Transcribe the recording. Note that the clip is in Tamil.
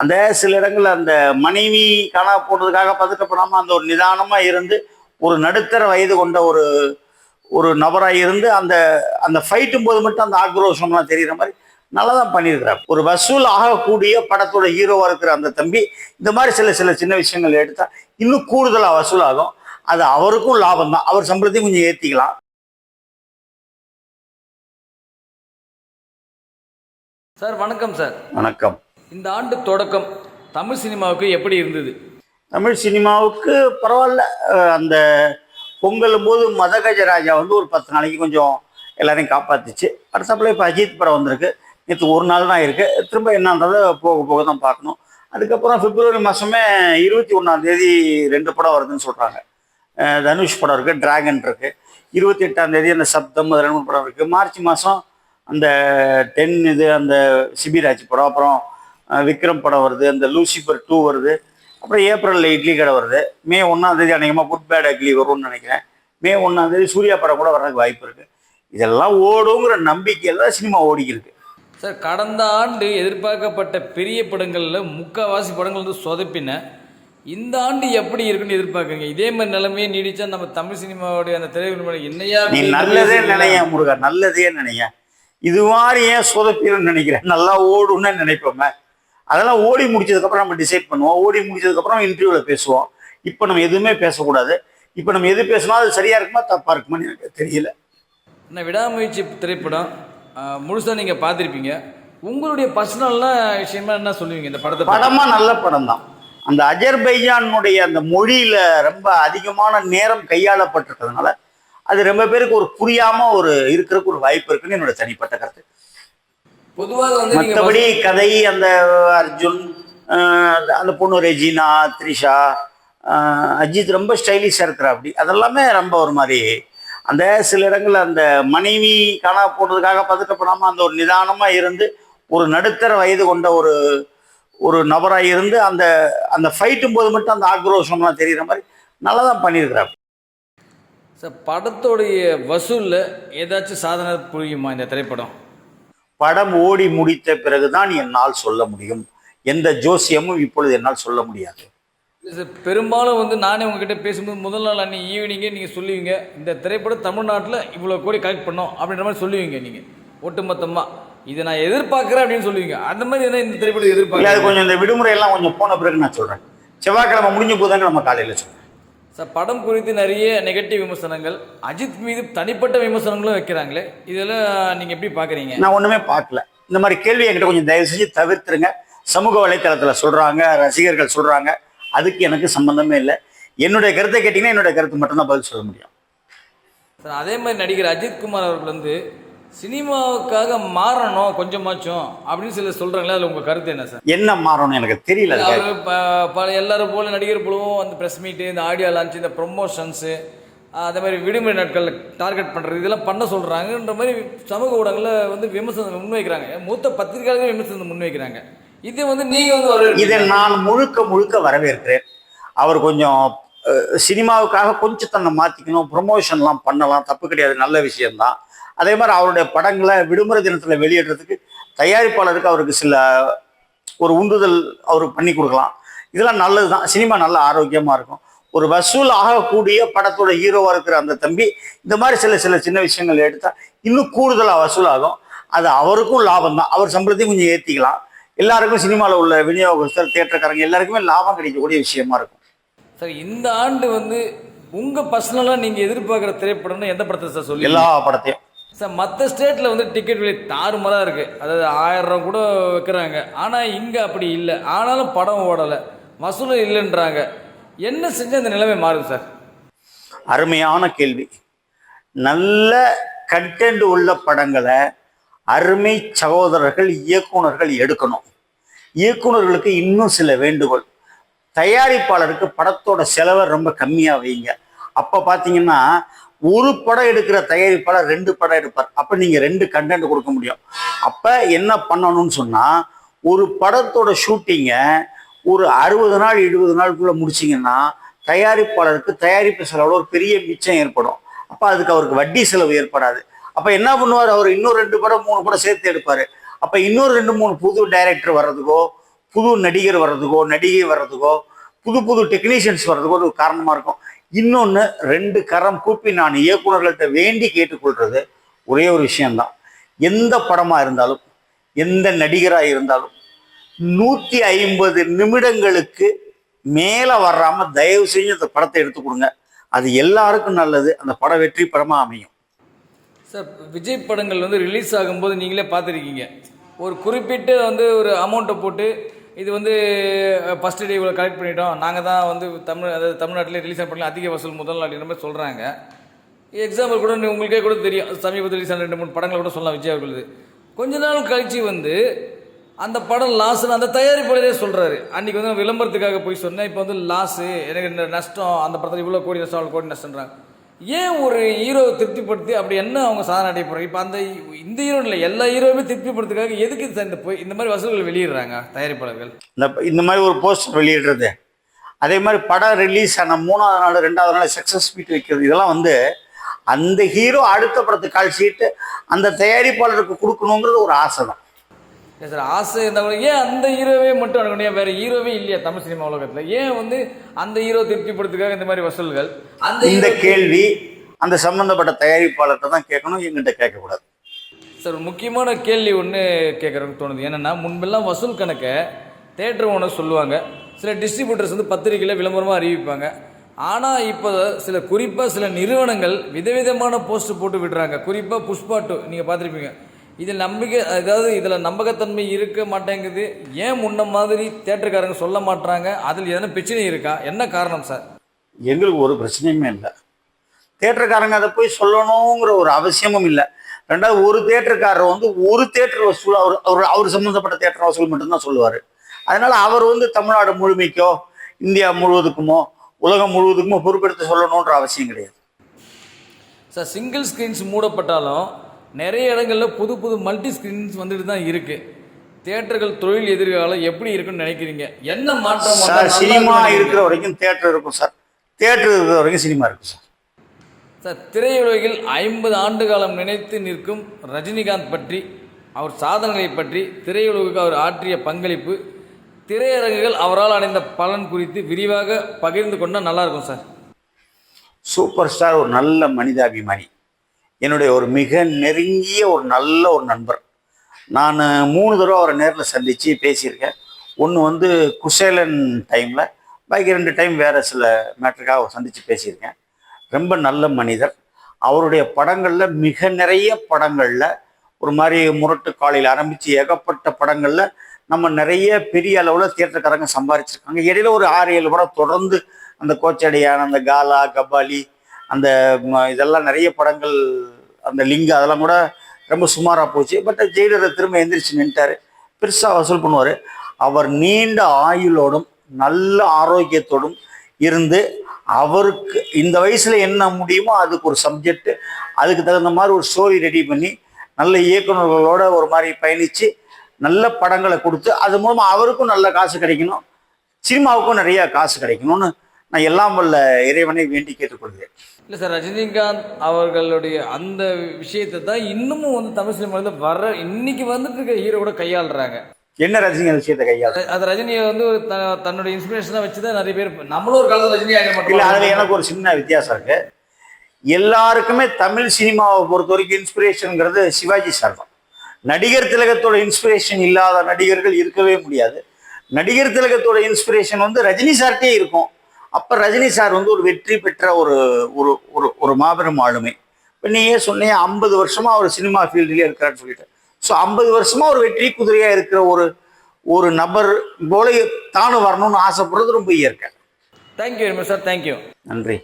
அந்த சில இடங்கள்ல அந்த மனைவி காணா போனதுக்காக பதட்டப்படாம அந்த ஒரு நிதானமா இருந்து ஒரு நடுத்தர வயது கொண்ட ஒரு ஒரு நபராக இருந்து அந்த அந்த ஃபைட்டும் போது மட்டும் அந்த ஆக்ரோஷம்லாம் தெரிகிற மாதிரி நல்லா தான் பண்ணியிருக்கிறார். ஒரு வசூல் ஆகக்கூடிய படத்தோட ஹீரோவா இருக்கிற அந்த தம்பி இந்த மாதிரி சில சில சின்ன விஷயங்கள் எடுத்தா இன்னும் கூடுதலா வசூல் ஆகும். அது அவருக்கும் லாபம் தான். அவர் சம்பளத்தையும் கொஞ்சம் ஏத்திக்கலாம். சார் வணக்கம் சார். வணக்கம். இந்த ஆண்டு தொடக்கம் தமிழ் சினிமாவுக்கு எப்படி இருந்தது? தமிழ் சினிமாவுக்கு பரவாயில்ல. அந்த பொங்கலும் போது மதகஜராஜா வந்து ஒரு பத்து நாளைக்கு கொஞ்சம் எல்லாரையும் காப்பாத்துச்சு. அடுத்தப்பில் இப்போ அஜித் படம் வந்திருக்கு. நேற்று ஒரு நாள் தான் இருக்குது திரும்ப என்னன்றதை போக போக தான் பார்க்கணும். அதுக்கப்புறம் பிப்ரவரி மாதமே இருபத்தி ஒன்றாம் தேதி ரெண்டு படம் வருதுன்னு சொல்கிறாங்க தனுஷ் படம் இருக்குது டிராகன் இருக்குது இருபத்தி எட்டாம் தேதி அந்த சப்தம் அது ரெண்டு மூணு படம் இருக்குது மார்ச் மாதம் அந்த டென் இது அந்த சிபிராஜ் படம். அப்புறம் விக்ரம் படம் வருது அந்த லூசிஃபர் டூ வருது அப்புறம் ஏப்ரலில் இட்லி கடை வருது. மே ஒன்றாம் தேதி அநேகமாக குட் பேட் அக்லி வரும்னு நினைக்கிறேன். மே ஒன்றாம் தேதி சூர்யா படம் கூட வர்றதுக்கு வாய்ப்பு இருக்குது இதெல்லாம் ஓடுங்கிற நம்பிக்கையில் தான் சினிமா ஓடிக்கிருக்கு. சார் கடந்த ஆண்டு எதிர்பார்க்கப்பட்ட பெரிய படங்களில் முக்கால்வாசி படங்கள் வந்து சொதப்பின. இந்த ஆண்டு எப்படி இருக்குன்னு எதிர்பார்க்குறீங்க? இதே மாதிரி நிலைமையே நீடிச்சா நம்ம தமிழ் சினிமாவுடைய அந்த திரையுரிமை என்னையா நீ நல்லதே? நினைய முருகா? நல்லதே நினைய. இது மாதிரி ஏன் சொதப்பிடும் நினைக்கிறேன். நல்லா ஓடும்னு நினைப்போமே. அதெல்லாம் ஓடி முடிச்சதுக்கப்புறம் நம்ம டிசைட் பண்ணுவோம். ஓடி முடிச்சதுக்கப்புறம் இன்டர்வியூவில் பேசுவோம். இப்போ நம்ம எதுவுமே பேசக்கூடாது. இப்போ நம்ம எது பேசினா அது சரியா இருக்குமா தப்பா இருக்குமான்னு எனக்கு தெரியல. என்ன விடாமுயற்சி திரைப்படம் முழுசாக நீங்கள் பார்த்துருப்பீங்க. உங்களுடைய பர்சனல்லாம் விஷயமா என்ன சொல்லுவீங்க இந்த படத்தை? படமா நல்ல படம் தான். அந்த அஜர்பைஜானுடைய அந்த மொழியில ரொம்ப அதிகமான நேரம் கையாளப்பட்டிருக்கிறதுனால அது ரொம்ப பேருக்கு ஒரு புரியாம ஒரு இருக்கிறதுக்கு ஒரு வாய்ப்பு இருக்குன்னு என்னோட தனிப்பட்ட கருத்து. பொதுவாக வந்து மற்றபடி கதை அந்த அர்ஜுன் அந்த பொண்ணு ரெஜினா த்ரிஷா அஜித் ரொம்ப ஸ்டைலிஷாக இருக்கிற அப்படி. அதெல்லாமே ரொம்ப ஒரு மாதிரி அந்த சில இடங்கள்ல அந்த மனைவி காணா போனதுக்காக பதட்டப்படாம அந்த ஒரு நிதானமா இருந்து ஒரு நடுத்தர வயது கொண்ட ஒரு ஒரு நபராக இருந்து அந்த அந்த ஃபைட்டும் போது மட்டும் அந்த ஆக்ரோஷம்லாம் தெரிகிற மாதிரி நல்லா தான் பண்ணியிருக்கிறார். சார் படத்தோடைய வசூலில் ஏதாச்சும் சாதனை புரியுமா இந்த திரைப்படம்? படம் ஓடி முடித்த பிறகுதான் என்னால் சொல்ல முடியும். எந்த ஜோசியமும் இப்பொழுது என்னால் சொல்ல முடியாது. பெரும்பாலும் வந்து நானே உங்ககிட்ட பேசும்போது முதல் நாள் அன்னைக்கு ஈவினிங்கே நீங்கள் சொல்லுவீங்க இந்த திரைப்படம் தமிழ்நாட்டில் இவ்வளோ கோடி கலெக்ட் பண்ணோம் அப்படின்ற மாதிரி சொல்லுவீங்க நீங்கள் ஒட்டுமொத்தமாக இதை நான் எதிர்பார்க்குறேன் அப்படின்னு சொல்லுவீங்க. அந்த மாதிரி என்ன இந்த திரைப்படம் இல்ல அது கொஞ்சம் இந்த விடுமுறை எல்லாம் கொஞ்சம் போன பிறகு நான் சொல்றேன். செவ்வாய்க்கிழமை முடிஞ்ச போதாங்க நம்ம காலையில சொல்றேன் சார் படம் குறித்து நிறைய நெகட்டிவ் விமர்சனங்கள். அஜித் மீது தனிப்பட்ட விமர்சனங்களும் வைக்கிறாங்களே இதெல்லாம் நீங்கள் எப்படி பார்க்குறீங்க நான் ஒண்ணுமே பார்க்கல இந்த மாதிரி கேள்வி என்கிட்ட கொஞ்சம் தயவு செஞ்சு தவிர்த்துருங்க. சமூக வலைத்தளத்துல சொல்றாங்க ரசிகர்கள் சொல்றாங்க. அதுக்கு எனக்கு சம்பந்தமே இல்லை. என்னுடைய கருத்தை கேட்டீங்கன்னா என்னுடைய கருத்து மட்டும்தான் பதில் சொல்ல முடியும். சார் அதே மாதிரி நடிகர் அஜித் குமார் அவர்கள் வந்து சினிமாவுக்காக மாறணும் கொஞ்சமாச்சும் அப்படின்னு சிலர் சொல்கிறாங்களே அதில் உங்கள் கருத்து என்ன சார்? என்ன மாறணும் எனக்கு தெரியல பல எல்லாரும் போல நடிகர் போலவும் அந்த ப்ரெஸ் மீட்டு இந்த ஆடியோ லான்ச் இந்த ப்ரொமோஷன்ஸு அதே மாதிரி விடுமுறை நாட்கள் டார்கெட் பண்ணுறது இதெல்லாம் பண்ண சொல்கிறாங்கன்ற மாதிரி சமூக ஊடகங்களில் வந்து விமர்சனம் முன்வைக்கிறாங்க. மூத்த பத்திரிகையாளர்கள் விமர்சனம் முன்வைக்கிறாங்க. இது வந்து நீங்கள் வந்து ஒரு இதை நான் முழுக்க முழுக்க வரவேற்கிறேன். அவர் கொஞ்சம் சினிமாவுக்காக கொஞ்சம் தன்னை மாற்றிக்கணும் ப்ரொமோஷன்லாம் பண்ணலாம் தப்பு கிடையாது நல்ல விஷயம்தான். அதே மாதிரி அவருடைய படங்களை விடுமுறை தினத்தில் வெளியிடுறதுக்கு தயாரிப்பாளருக்கு அவருக்கு சில ஒரு உந்துதல் அவருக்கு பண்ணி கொடுக்கலாம். இதெல்லாம் நல்லது தான் சினிமா நல்ல ஆரோக்கியமாக இருக்கும். ஒரு வசூல் ஆகக்கூடிய படத்தோட ஹீரோவாக இருக்கிற அந்த தம்பி இந்த மாதிரி சில சில சின்ன விஷயங்கள் எடுத்தா இன்னும் கூடுதலாக வசூல் ஆகும். அது அவருக்கும் லாபம் தான். அவர் சம்பளத்தையும் கொஞ்சம் ஏற்றிக்கலாம் எல்லாருக்கும் சினிமாவில் உள்ள விநியோகஸ்தர் தேட்டருக்காரங்க எல்லாருக்குமே லாபம் கிடைக்கக்கூடிய விஷயமா இருக்கும். சார் இந்த ஆண்டு வந்து உங்கள் பர்சனலாக நீங்கள் எதிர்பார்க்குற திரைப்படம்னு எந்த படத்தை சார் சொல்லி எல்லா படத்தையும். சார் மற்ற ஸ்டேட்டில் வந்து டிக்கெட் விலை தாறுமாறாக இருக்குது அதாவது ஆயிரம் ரூபா கூட வைக்கிறாங்க. ஆனால் இங்கே அப்படி இல்லை. ஆனாலும் படம் ஓடலை. வசூல் இல்லைன்றாங்க. என்ன செஞ்சால் அந்த நிலைமை மாறும் சார் அருமையான கேள்வி. நல்ல கண்டென்ட் உள்ள படங்களை அருமை சகோதரர்கள் இயக்குனர்கள் எடுக்கணும். இயக்குனர்களுக்கு இன்னும் சில வேண்டுகோள். தயாரிப்பாளருக்கு படத்தோட செலவை ரொம்ப கம்மியாக வைங்க. அப்போ பார்த்தீங்கன்னா ஒரு படம் எடுக்கிற தயாரிப்பாளர் ரெண்டு படம் எடுப்பார். அப்போ நீங்கள் ரெண்டு கண்டென்ட் கொடுக்க முடியும். அப்போ என்ன பண்ணணும்னு சொன்னால் ஒரு படத்தோட ஷூட்டிங்கை ஒரு அறுபது நாள் எழுபது நாளுக்குள்ளே முடிச்சிங்கன்னா தயாரிப்பாளருக்கு தயாரிப்பு செலவில் ஒரு பெரிய மிச்சம் ஏற்படும். அப்போ அதுக்கு அவருக்கு வட்டி செலவு ஏற்படாது. அப்போ என்ன பண்ணுவார்? அவர் இன்னும் ரெண்டு படம் மூணு படம் சேர்த்து எடுப்பார். அப்போ இன்னொரு ரெண்டு மூணு புது டைரக்டர் வர்றதுக்கோ புது நடிகர் வர்றதுக்கோ நடிகை வர்றதுக்கோ புது புது டெக்னீஷியன்ஸ் வர்றதுக்கோ ஒரு காரணமாக இருக்கும். இன்னொன்று ரெண்டு கரம் கூப்பி நான் இயக்குநர்கள்ட்ட வேண்டி கேட்டுக்கொள்வது ஒரே ஒரு விஷயம்தான். எந்த படமாக இருந்தாலும் எந்த நடிகராக இருந்தாலும் நூற்றி ஐம்பது நிமிடங்களுக்கு மேலே வராமல் தயவு செஞ்சு அந்த படத்தை எடுத்து கொடுங்க. அது எல்லாருக்கும் நல்லது. அந்த படம் வெற்றி படமாக அமையும். சார் விஜய் படங்கள் வந்து ரிலீஸ் ஆகும்போது நீங்களே பார்த்துருக்கீங்க. ஒரு குறிப்பிட்ட வந்து ஒரு அமௌண்ட்டை போட்டு இது வந்து ஃபஸ்ட் டே இவ்வளோ கலெக்ட் பண்ணிட்டோம். நாங்கள் தான் வந்து தமிழ் அதாவது தமிழ்நாட்டில் ரிலீஸ் பண்ணலாம் அதிக வசூல் முதல் அப்படின்ற மாதிரி சொல்கிறாங்க எக்ஸாம்பிள் கூட உங்களுக்கே கூட தெரியும். சமீபத்தில் ரிலீஸ் ஆன ரெண்டு மூணு படங்களை கூட சொல்லலாம் விஜய் அவர்களுது. கொஞ்ச நாள் கழிச்சு வந்து அந்த படம் லாஸ்ன்னு அந்த தயாரிப்பாளரே சொல்கிறாரு அன்றைக்கி வந்து விளம்பரத்துக்காக போய் சொன்னேன். இப்போ வந்து லாஸு எனக்கு இந்த நஷ்டம் அந்த படத்தில் இவ்வளோ கோடி நஷ்டம் அவ்வளோ கோடி நஷ்டன்றாங்க ஏன் ஒரு ஹீரோ திருப்திப்படுத்தி அப்படி என்ன அவங்க சாதனை அடைய போகிறாங்க இப்போ அந்த இந்த ஹீரோ இல்லை எல்லா ஹீரோவுமே திருப்திப்படுத்துக்காக எதுக்கு இந்த- போய் இந்த மாதிரி வசூல்கள் வெளியிடுறாங்க தயாரிப்பாளர்கள்? இந்த இந்த மாதிரி ஒரு போஸ்டர் வெளியிடுறது. அதே மாதிரி படம் ரிலீஸ் ஆன மூணாவது நாள் ரெண்டாவது நாள் சக்ஸஸ் மீட் வைக்கிறது. இதெல்லாம் வந்து அந்த ஹீரோ அடுத்த படத்துக்கு கால் சீட்டு அந்த தயாரிப்பாளருக்கு கொடுக்கணுங்கிறது ஒரு ஆசை தான். இல்லை சார் ஆசை இருந்தால் ஏன் அந்த ஹீரோவே மட்டும் அனுப்பணும் வேறு ஹீரோவே இல்லையா தமிழ் சினிமா உலகத்தில்? ஏன் வந்து அந்த ஹீரோ திருப்திப்படுத்துக்காக இந்த மாதிரி வசூல்கள்? அந்த இந்த கேள்வி அந்த சம்பந்தப்பட்ட தயாரிப்பாளர்கிட்ட தான் கேட்கணும் எங்கிட்ட கேட்கக்கூடாது. சார் ஒரு முக்கியமான கேள்வி ஒன்று கேட்குறதுக்கு தோணுது. என்னென்னா முன்பெல்லாம் வசூல் கணக்கை தேட்டர் ஓனர் சொல்லுவாங்க. சில டிஸ்ட்ரிபியூட்டர்ஸ் வந்து பத்திரிக்கையில் விளம்பரமாக அறிவிப்பாங்க. ஆனால் இப்போ சில குறிப்பாக சில நிறுவனங்கள் விதவிதமான போஸ்ட் போட்டு விடுறாங்க. குறிப்பாக புஷ்பா டூ நீங்கள் பார்த்துருப்பீங்க. இதில் நம்பிக்கை அதாவது இதில் நம்பகத்தன்மை இருக்க மாட்டேங்குது. ஏன் முன்ன மாதிரி தேட்டருக்காரங்க சொல்ல மாட்றாங்க? அதில் எதனா பிரச்சனை இருக்கா? என்ன காரணம் சார்? எங்களுக்கு ஒரு பிரச்சனையுமே இல்லை. தேட்டருக்காரங்க அதை போய் சொல்லணுங்கிற ஒரு அவசியமும் இல்லை. ரெண்டாவது ஒரு தேட்டருக்காரர் வந்து ஒரு தேட்டர் வசூல் அவர் அவர் அவர் சம்மந்தப்பட்ட தேட்டர் வசூல் மட்டும்தான் சொல்லுவார். அதனால அவர் வந்து தமிழ்நாடு முழுமைக்கோ இந்தியா முழுவதுக்குமோ உலகம் முழுவதுக்குமோ பொறுப்பெடுத்து சொல்லணுன்ற அவசியம் கிடையாது. சார் சிங்கிள் ஸ்க்ரீன்ஸ் மூடப்பட்டாலும் நிறைய இடங்களில் புது புது மல்டி ஸ்க்ரீன்ஸ் வந்துட்டு தான் இருக்குது தியேட்டர்கள் தொழில் எதிர்காலம் எப்படி இருக்குன்னு நினைக்கிறீங்க? என்ன மாற்றம் சார் சினிமா இருக்கிற? வரைக்கும் தேட்டர் இருக்கும் சார். தேட்டர் இருக்கிற வரைக்கும் சினிமா இருக்கும் சார். சார் திரையுலகில் ஐம்பது ஆண்டு காலம் நினைத்து நிற்கும் ரஜினிகாந்த் பற்றி அவர் சாதனைகளை பற்றி திரையுலகுக்கு அவர் ஆற்றிய பங்களிப்பு திரையரங்குகள் அவரால் அடைந்த பலன் குறித்து விரிவாக பகிர்ந்து கொண்டால் நல்லா இருக்கும் சார். சூப்பர் ஸ்டார் ஒரு நல்ல மனிதாபிமானி. என்னுடைய ஒரு மிக நெருங்கிய ஒரு நல்ல ஒரு நண்பர். நான் மூணு தடவை அவரை நேரில் சந்தித்து பேசியிருக்கேன். ஒன்று வந்து குசேலன் டைமில் பாக்கி ரெண்டு டைம் வேறு சில மேட்டருக்காக சந்தித்து பேசியிருக்கேன். ரொம்ப நல்ல மனிதர். அவருடைய படங்களில் மிக நிறைய படங்களில் ஒரு மாதிரி முரட்டு காலையில் ஆரம்பித்து ஏகப்பட்ட படங்களில் நம்ம நிறைய பெரிய அளவில் தியேட்டர்காரங்க சம்பாரிச்சிருக்காங்க. இடையில ஒரு ஆறு ஏழு படம் தொடர்ந்து அந்த கோச்சடையான அந்த காலா கபாலி அந்த இதெல்லாம் நிறைய படங்கள் அந்த லிங்க் அதெல்லாம் கூட ரொம்ப சுமாராக போச்சு. பட் ஜெயிலரை திரும்ப எந்திரிச்சு நின்ட்டார். பெருசாக வசூல் பண்ணுவார். அவர் நீண்ட ஆயுளோடும் நல்ல ஆரோக்கியத்தோடும் இருந்து அவருக்கு இந்த வயசில் என்ன முடியுமோ அதுக்கு ஒரு சப்ஜெக்ட் அதுக்கு தகுந்த மாதிரி ஒரு ஸ்டோரி ரெடி பண்ணி நல்ல இயக்குனர்களோட ஒரு மாதிரி பயணித்து நல்ல படங்களை கொடுத்து அது மூலமாக அவருக்கும் நல்ல காசு கிடைக்கணும். சினிமாவுக்கும் நிறையா காசு கிடைக்கணும்னு நான் எல்லாம் வல்ல இறைவனை வேண்டி கேட்டுக்கொள்கிறேன். இல்லை சார் ரஜினிகாந்த் அவர்களுடைய அந்த விஷயத்தை தான் இன்னமும் வந்து தமிழ் சினிமாவில் வர இன்னைக்கு வந்துட்டு இருக்க ஹீரோ கூட கையாளுறாங்க. என்ன ரசிகர் விஷயத்தை கையாள? அது ரஜினியை வந்து ஒரு த- தன்னுடைய இன்ஸ்பிரேஷனாக வச்சு தான் நிறைய பேர் நம்மளும் ஒரு காலத்தில் ரஜினி ஆக இல்லை அதில் எனக்கு ஒரு சின்ன வித்தியாசம் இருக்கு. எல்லாருக்குமே தமிழ் சினிமாவை பொறுத்த வரைக்கும் இன்ஸ்பிரேஷனுங்கிறது சிவாஜி சார் தான். நடிகர் திலகத்தோட இன்ஸ்பிரேஷன் இல்லாத நடிகர்கள் இருக்கவே முடியாது. நடிகர் திலகத்தோட இன்ஸ்பிரேஷன் வந்து ரஜினி சார்ட்டே இருக்கும். அப்போ ரஜினி சார் வந்து ஒரு வெற்றி பெற்ற ஒரு ஒரு ஒரு ஒரு மாபெரும் ஆளுமை. இப்போ நீயே சொன்னீங்க ஐம்பது வருஷமா அவர் சினிமா ஃபீல்டுலேயே இருக்கிறான்னு சொல்லிட்டு. ஸோ ஐம்பது வருஷமா ஒரு வெற்றி குதிரையா இருக்கிற ஒரு ஒரு நபர் போல தானும் வரணும்னு ஆசைப்படுறது ரொம்ப இயற்கை. தேங்க்யூ சார் தேங்க்யூ நன்றி.